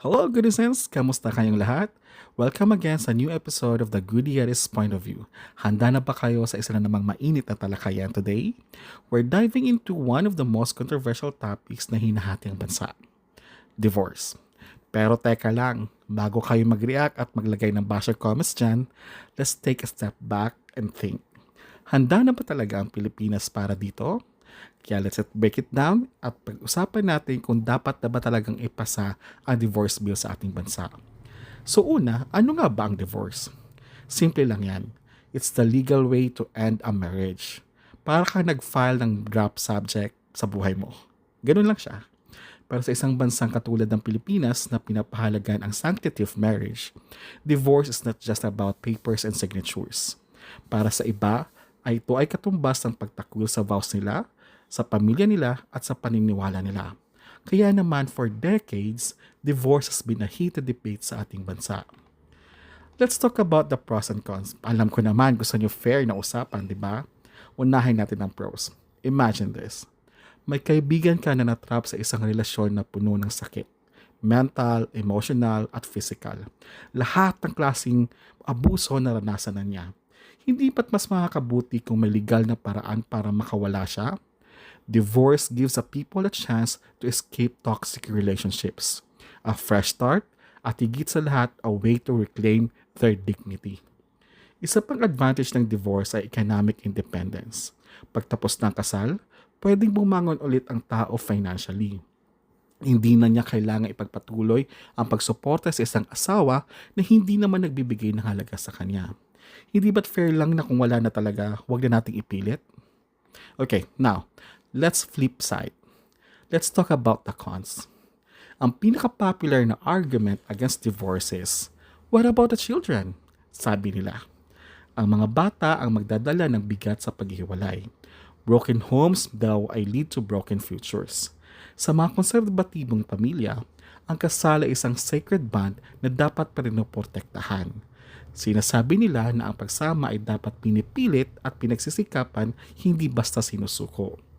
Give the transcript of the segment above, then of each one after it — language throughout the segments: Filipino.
Hello, Goodisens! Kamusta kayong lahat? Welcome again sa new episode of the Goodieris Point of View. Handa na ba kayo sa isa na namang mainit na talakayan today? We're diving into one of the most controversial topics na hinahati ang bansa. Divorce. Pero teka lang, bago kayo mag-react at maglagay ng basher comments dyan, let's take a step back and think. Handa na ba talaga ang Pilipinas para dito? Kaya let's break it down at pag-usapan natin kung dapat na ba talagang ipasa ang divorce bill sa ating bansa. So una, ano nga ba ang divorce? Simple lang yan. It's the legal way to end a marriage. Para ka nag-file ng drop subject sa buhay mo. Ganun lang siya. Pero sa isang bansang katulad ng Pilipinas na pinapahalagan ang sanctity of marriage, divorce is not just about papers and signatures. Para sa iba, ay ito ay katumbas ng pagtakwil sa vows nila, sa pamilya nila at sa paniniwala nila. Kaya naman for decades, divorce has been a heated debate sa ating bansa. Let's talk about the pros and cons. Alam ko naman gusto niyo fair na usapan, di ba? Unahin natin ang pros. Imagine this. May kaibigan ka na natrap sa isang relasyon na puno ng sakit. Mental, emotional, at physical. Lahat ng klaseng abuso na naranasan na niya. Hindi ba't mas makakabuti kung may legal na paraan para makawala siya? Divorce gives a people a chance to escape toxic relationships, a fresh start, at higit sa lahat, a way to reclaim their dignity. Isa pang advantage ng divorce ay economic independence. Pagtapos ng kasal, pwedeng bumangon ulit ang tao financially. Hindi na niya kailangan ipagpatuloy ang pagsuporta sa isang asawa na hindi naman nagbibigay ng halaga sa kanya. Hindi ba't fair lang na kung wala na talaga, huwag na nating ipilit? Okay, now, let's flip side. Let's talk about the cons. Ang pinaka-popular na argument against divorce is, what about the children? Sabi nila. Ang mga bata ang magdadala ng bigat sa paghihiwalay. Broken homes daw ay lead to broken futures. Sa mga konserbatibong pamilya, ang kasal ay isang sacred bond na dapat pa rin protektahan. Sinasabi nila na ang pagsama ay dapat pinipilit at pinagsisikapan hindi basta sinusuko.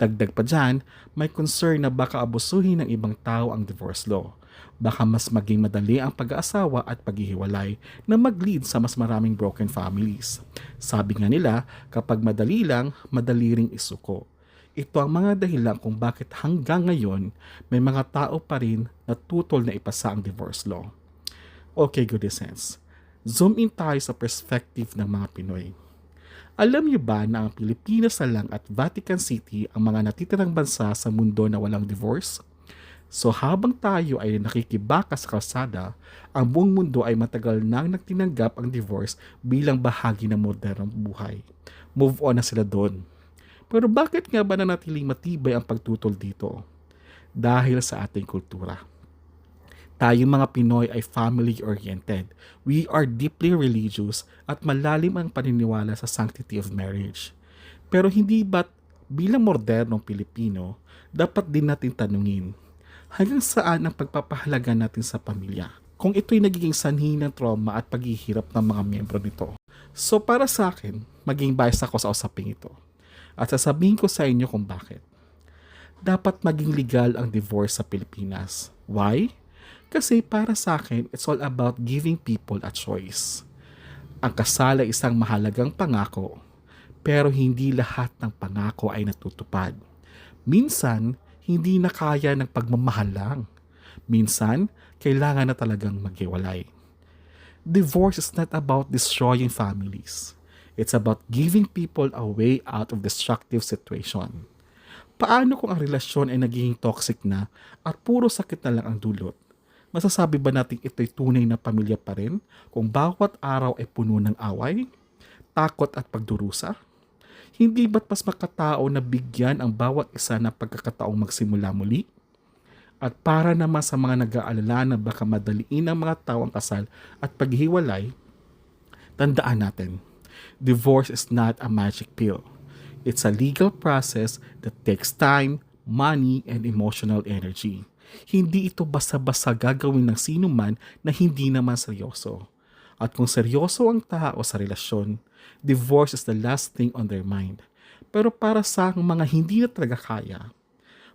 Dagdag pa dyan, may concern na baka abusuhin ng ibang tao ang divorce law. Baka mas maging madali ang pag-aasawa at paghihiwalay na mag-lead sa mas maraming broken families. Sabi nga nila, kapag madali lang, madali ring isuko. Ito ang mga dahilan kung bakit hanggang ngayon may mga tao pa rin na tutol na ipasa ang divorce law. Okay, good sense. Zoom in tayo sa perspective ng mga Pinoy. Alam niyo ba na ang Pilipinas na lang at Vatican City ang mga natitirang bansa sa mundo na walang divorce? So habang tayo ay nakikibaka sa kalsada, ang buong mundo ay matagal nang nagtinanggap ang divorce bilang bahagi ng modernong buhay. Move on na sila doon. Pero bakit nga ba nanatiling matibay ang pagtutol dito? Dahil sa ating kultura. Tayong mga Pinoy ay family-oriented. We are deeply religious at malalim ang paniniwala sa sanctity of marriage. Pero hindi ba't bilang modernong Pilipino, dapat din natin tanungin, hanggang saan ang pagpapahalaga natin sa pamilya? Kung ito'y nagiging sanhi ng trauma at paghihirap ng mga miyembro nito. So para sa akin, maging bias ako sa usaping ito. At sasabihin ko sa inyo kung bakit. Dapat maging legal ang divorce sa Pilipinas. Why? Kasi para sa akin, it's all about giving people a choice. Ang kasal ay isang mahalagang pangako, pero hindi lahat ng pangako ay natutupad. Minsan, hindi na kaya ng pagmamahal lang. Minsan, kailangan na talagang maghiwalay. Divorce is not about destroying families. It's about giving people a way out of destructive situation. Paano kung ang relasyon ay naging toxic na at puro sakit na lang ang dulot? Masasabi ba natin ito'y tunay na pamilya pa rin kung bawat araw ay puno ng away, takot at pagdurusa? Hindi ba't mas makatao na bigyan ang bawat isa na pagkakataong magsimula muli? At para naman sa mga nag-aalala na baka madaliin ang mga tao ang kasal at paghiwalay, tandaan natin, divorce is not a magic pill. It's a legal process that takes time, money, and emotional energy. Hindi ito basta-basta gagawin ng sino man na hindi naman seryoso. At kung seryoso ang tao sa relasyon, divorce is the last thing on their mind. Pero para sa mga hindi na talaga kaya,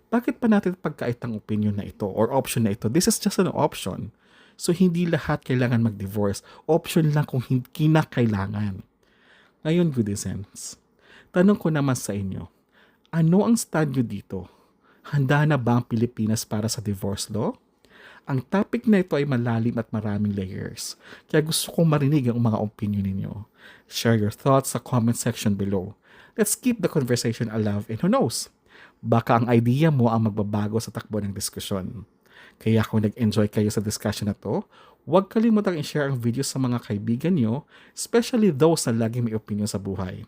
bakit pa natin pagkait ang opinion na ito or option na ito? This is just an option. So, hindi lahat kailangan mag-divorce. Option lang kung hindi kinakailangan. Ngayon, goodisms, tanong ko naman sa inyo, ano ang stand nyo dito? Handa na ba ang Pilipinas para sa divorce law? Ang topic na ito ay malalim at maraming layers. Kaya gusto kong marinig ang mga opinion ninyo. Share your thoughts sa comment section below. Let's keep the conversation alive and who knows, baka ang idea mo ang magbabago sa takbo ng diskusyon. Kaya kung nag-enjoy kayo sa discussion na to, huwag kalimutang i-share ang video sa mga kaibigan nyo, especially those na lagi may opinion sa buhay.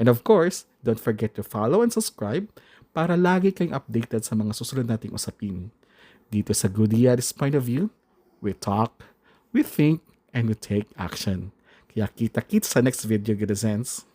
And of course, don't forget to follow and subscribe para lagi kayong updated sa mga susunod nating usapin. Dito sa Goodyear's Point of View, we talk, we think, and we take action. Kaya kita-kits sa next video, good sense.